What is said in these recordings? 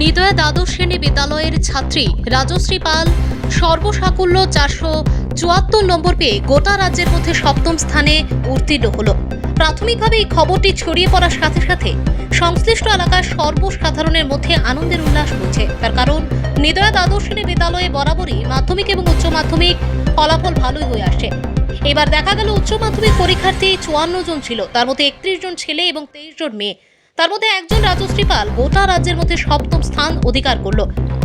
নিদয়া দ্বাদশ শ্রেণি বিদ্যালয়ের ছাত্রী রাজশ্রী পাল সর্বসাকুল্য চারশো চুয়াত্তর নম্বর পেয়ে গোটা রাজ্যের মধ্যে সপ্তম স্থানে উত্তীর্ণ হল। প্রাথমিকভাবে এই খবরটি ছড়িয়ে পড়ার সাথে সাথে সংশ্লিষ্ট এলাকার সর্বসাধারণের মধ্যে আনন্দের উল্লাস হচ্ছে। তার কারণ, নিদয়া দ্বাদশ শ্রেণি বিদ্যালয়ে বরাবরই মাধ্যমিক এবং উচ্চ মাধ্যমিক ফলাফল ভালোই হয়ে আসে এবার দেখা গেল উচ্চ মাধ্যমিক পরীক্ষার্থী চুয়ান্ন জন ছিল। তার মধ্যে একত্রিশ জন ছেলে এবং তেইশ জন মেয়ে। তার মধ্যে একজন রাজশ্রী পাল গোটা রাজ্যের মধ্যে সপ্তম স্থান অধিকার করল।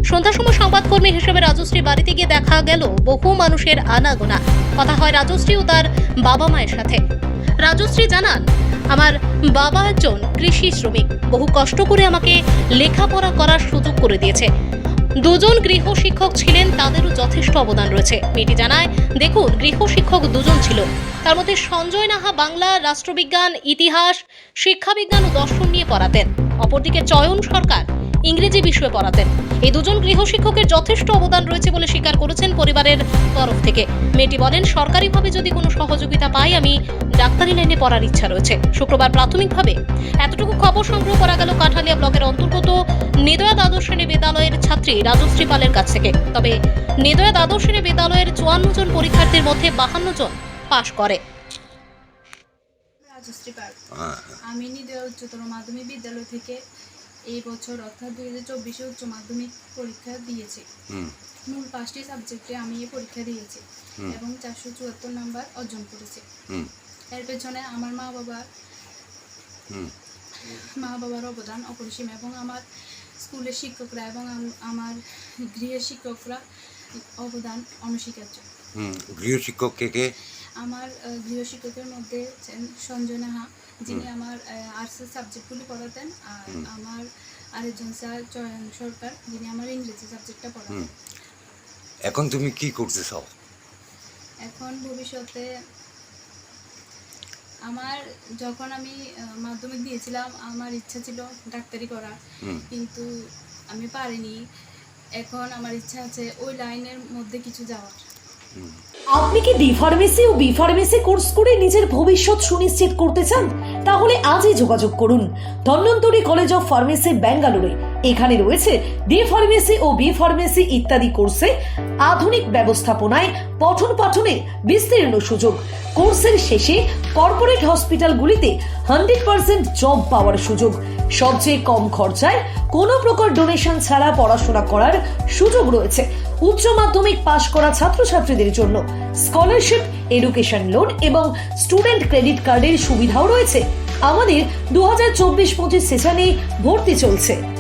সন্ধ্যার সময় সংবাদকর্মী হিসেবে রাজশ্রী বাড়িতে গিয়ে দেখা গেল বহু মানুষের আনাগোনা। কথা হয় রাজশ্রী ও তার বাবা মায়ের সাথে। রাজশ্রী জানান, আমার বাবা একজন কৃষি শ্রমিক। বহু কষ্ট করে আমাকে লেখাপড়া করার সুযোগ করে দিয়েছে। দুজন গৃহ শিক্ষক ছিলেন, তাদেরও যথেষ্ট অবদান রয়েছে। মেয়েটি জানায়, দেখুন, গৃহ শিক্ষক দুজন ছিল। তার মধ্যে সঞ্জয় নাহা বাংলা, রাষ্ট্রবিজ্ঞান, ইতিহাস, শিক্ষাবিজ্ঞান ও দর্শন নিয়ে পড়াতেন। অপরদিকে চয়ন সরকার ইংরেজি বিষয়ে পড়াতেন। এই দুজন গৃহ শিক্ষকের যথেষ্ট অবদান রয়েছে বলে স্বীকার করেছেন পরিবারের তরফ থেকে। মেয়েটি বলেন, সরকারিভাবে যদি কোনো সহযোগিতা পাই, আমি ডাক্তারি লাইনে পড়ার ইচ্ছা রয়েছে। শুক্রবার প্রাথমিকভাবে এতটুকু খবর সংগ্রহ করা গেল কাঠালিয়া ব্লকের অন্তর্গত নেদয়া দ্বাদশ শ্রেণি বিদ্যালয়ের ছাত্রী রাজশ্রী পালের কাছ থেকে। তবে নেদয়া দ্বাদশ শ্রেণি বিদ্যালয়ের চুয়ান্ন জন পরীক্ষার্থীর মধ্যে বাহান্ন জন পাশ করে। আমি নিদয় উচ্চতর মাধ্যমিক বিদ্যালয় থেকে এই বছর অর্থাৎ দুই হাজার চব্বিশে উচ্চ মাধ্যমিক পরীক্ষা দিয়েছি। মূল পাঁচটি সাবজেক্টে আমি এই পরীক্ষা দিয়েছি এবং চারশো চুয়াত্তর নাম্বার অর্জন করেছি। এর পেছনে আমার মা বাবা মা বাবার অবদান অপরিসীম এবং আমার স্কুলের শিক্ষকরা এবং আমার গৃহের শিক্ষকরা অবদান অনস্বীকার্য। গৃহ শিক্ষক কে কে? আমার আহ, গৃহ শিক্ষকের মধ্যে সঞ্জয় নাহা যিনি আমার আর্টসের সাবজেক্টগুলি পড়াতেন আর আমার আরেকজন স্যার চয়ন সরকার যিনি আমার ইংরেজি সাবজেক্টটা পড়াতেন। এখন তুমি কি করতে চাও? এখন ভবিষ্যতে আমার যখন আমি মাধ্যমিক দিয়েছিলাম আমার ইচ্ছা ছিল ডাক্তারি করা হুম। কিন্তু আমি পারিনি। এখন আমার ইচ্ছা আছে ওই লাইনের মধ্যে কিছু যাওয়ার। আপনি কি ডি ফার্মেসি ও বি ফার্মেসি কোর্স করে নিজের ভবিষ্যৎ সুনিশ্চিত করতে চান? তাহলে আজই যোগাযোগ করুন। ধন্বন্তরী কলেজ অফ ফার্মেসি ব্যাঙ্গালোরে এখানে রয়েছে ডি ফার্মেসি ও বি ফার্মেসি ইত্যাদি কোর্সে আধুনিক ব্যবস্থাপনায় পঠন পাঠনের বিস্তীর্ণ সুযোগ। কোর্সের শেষে কর্পোরেট হসপিটালগুলিতে হান্ড্রেড পার্সেন্ট জব পাওয়ার সুযোগ। সবচেয়ে কম খরচায় কোনো প্রকার ডোনেশন ছাড়া পড়াশোনা করার সুযোগ রয়েছে। উচ্চ মাধ্যমিক পাশ করা ছাত্রছাত্রীদের জন্য স্কলারশিপ এডুকেশন লোন এবং স্টুডেন্ট ক্রেডিট কার্ডের সুবিধাও রয়েছে। আমাদের দু হাজার চব্বিশ পঁচিশ সেশনে ভর্তি চলছে।